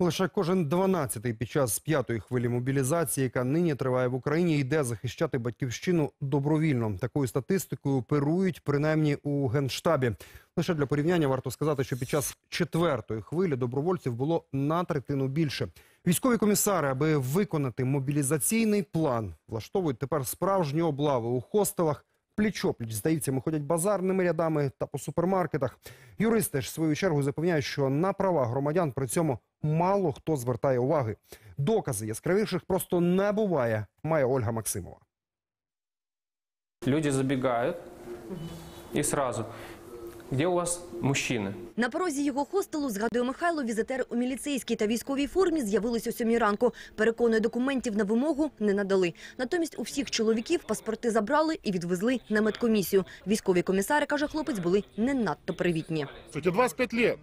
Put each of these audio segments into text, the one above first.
Лише кожен 12-й під час п'ятої хвилі мобілізації, яка нині триває в Україні, йде захищати батьківщину добровільно. Такою статистикою оперують принаймні у генштабі. Лише для порівняння варто сказати, що під час четвертої хвилі добровольців було на третину більше. Військові комісари, аби виконати мобілізаційний план, влаштовують тепер справжні облави у хостелах. Пліч-опліч, здається, ми ходять базарними рядами та по супермаркетах. Юристи ж в свою чергу запевняють, що на права громадян при цьому мало хто звертає уваги. Докази яскравіших просто не буває, має Ольга Максимова. Люди забігають і сразу. Где у вас мужчины? На порозі його хостелу, згадує Михайло, візитери у міліцейській та військовій формі з'явились о сьомій ранку. Переконує, документів на вимогу не надали. Натомість у всіх чоловіків паспорти забрали і відвезли на медкомісію. Військові комісари, каже хлопець, були не надто привітні. Что, тебе 25 лет.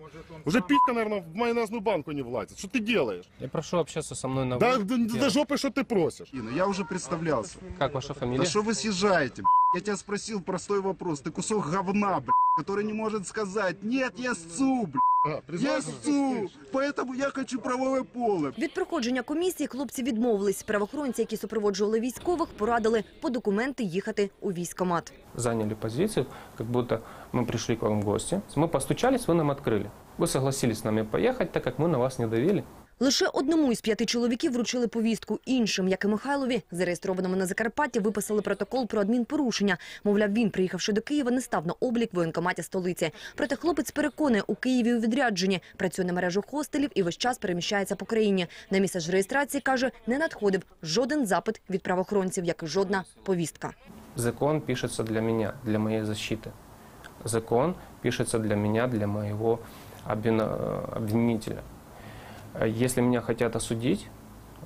Уже писька, наверное, в майонезную банку не влазит. Что ты делаешь? Я прошу общаться со мной на Да, «вы». да, да жопы, что ты просишь. Инна, я уже представлялся. Как ваша Да фамилия? что вы съезжаете, б***ь? Я тебя спросил простой вопрос. Ты кусок говна, б***ь, который не может сказать, нет, я сцу, б***ь, А, я признайся, сцу, поэтому я хочу правовое поле. Від проходження комісії хлопці відмовились. Правоохоронці, які супроводжували військових, порадили по документи їхати у військкомат. Заняли позицию, как будто мы пришли к вам в гости. Мы постучались, вы нам открыли. Вы согласились с нами поехать, так как мы на вас не давили. Лише одному із п'яти чоловіків вручили повістку. Іншим, як і Михайлові, зареєстрованому на Закарпатті, виписали протокол про адмінпорушення. Мовляв, він, приїхавши до Києва, не став на облік воєнкоматі столиці. Проте хлопець переконує, у Києві у відрядженні, працює на мережу хостелів і весь час переміщається по країні. На місце ж реєстрації, каже, не надходив жоден запит від правоохоронців, як і жодна повістка. Закон пишется для меня, для моей защиты. Закон пишется для меня, для э, обвинителя. Если меня хотят осудить,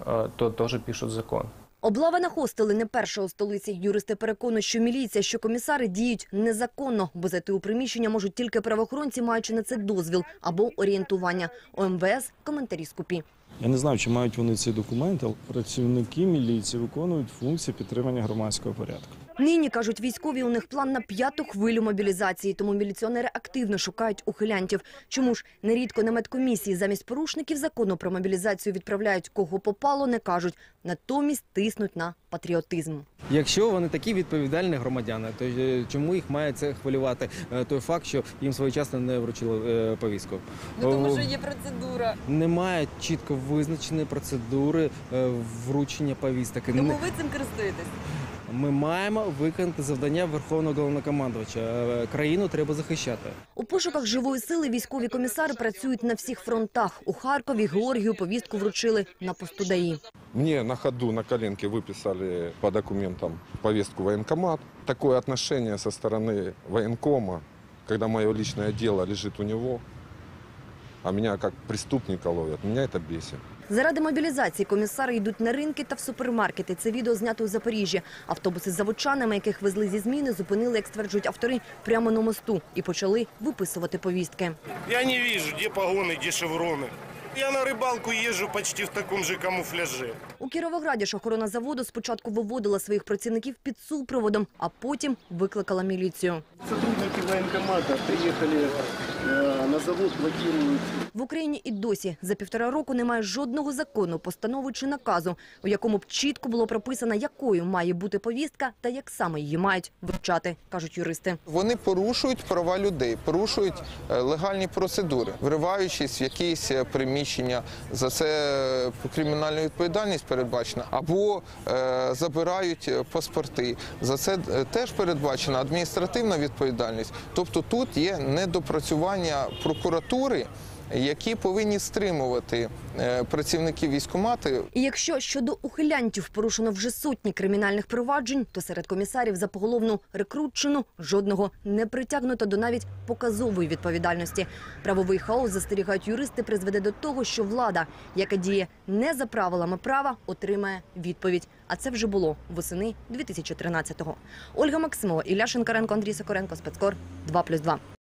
э, то тоже пишут закон. Облава на хостели не перша у столиці. Юристи переконують, що міліція, що комісари діють незаконно, бо зайти у приміщення можуть тільки правоохоронці, маючи на це дозвіл або орієнтування. У МВС коментарі скупі. Я не знаю, чи мають вони ці документи, але працівники міліції виконують функції підтримання громадського порядку. Нині, кажуть військові, у них план на п'яту хвилю мобілізації, тому міліціонери активно шукають ухилянтів. Чому ж нерідко на медкомісії замість порушників закону про мобілізацію відправляють кого попало, не кажуть. Натомість тиснуть на патріотизм. Якщо вони такі відповідальні громадяни, то е, чому їх має це хвилювати е, той факт, що їм своєчасно не вручили е, повістку? Ну тому що є процедура. Немає чітко визначеної процедури вручення повісток. Тому ви цим користуєтесь. Ми маємо виконати завдання Верховного головнокомандувача. Е, Країну треба захищати. У пошуках живої сили військові комісари працюють на всіх фронтах. У Харкові Георгію повістку вручили на посту ДАІ. Мне на ходу, на коленке выписали по документам повестку в военкомат. Такое отношение со стороны военкома, когда мое личное дело лежит у него, а меня как преступника ловят, меня это бесит. Заради мобілізації комісари йдуть на ринки та в супермаркети. Це відео знято у Запоріжжі. Автобуси з заводчанами, яких везли зі зміни, зупинили, як стверджують автори, прямо на мосту і почали виписувати повістки. Я не вижу, где погоны, где шевроны. Я на рыбалку езжу почти в таком же камуфляже. У Кіровограді ж охорона заводу спочатку виводила своїх працівників під супроводом, а потім викликала міліцію. Сотрудники военкомата приехали э, на завод, блокируют в Україні і досі за півтора року немає жодного закону, постанови чи наказу, у якому б чітко було прописано, якою має бути повістка та як саме її мають вручати, кажуть юристи. Вони порушують права людей, порушують е, легальні процедури, вриваючись в якісь е, приміщення. За це е, кримінальна відповідальність передбачена, або е, забирають паспорти. За це теж передбачена адміністративна відповідальність. Тобто тут є недопрацювання прокуратури. Які повинні стримувати е, працівників військкомати І якщо щодо ухилянтів порушено вже сотні кримінальних проваджень, то серед комісарів за поголовну рекрутчину жодного не притягнуто до навіть показової відповідальності. Правовий хаос, застерігають юристи, призведе до того, що влада, яка діє не за правилами права, отримає відповідь. А це вже було восени 2013-го. Ольга Максимова, Ілля Шинкаренко, Андрій Сокоренко, спецкор 2+,2.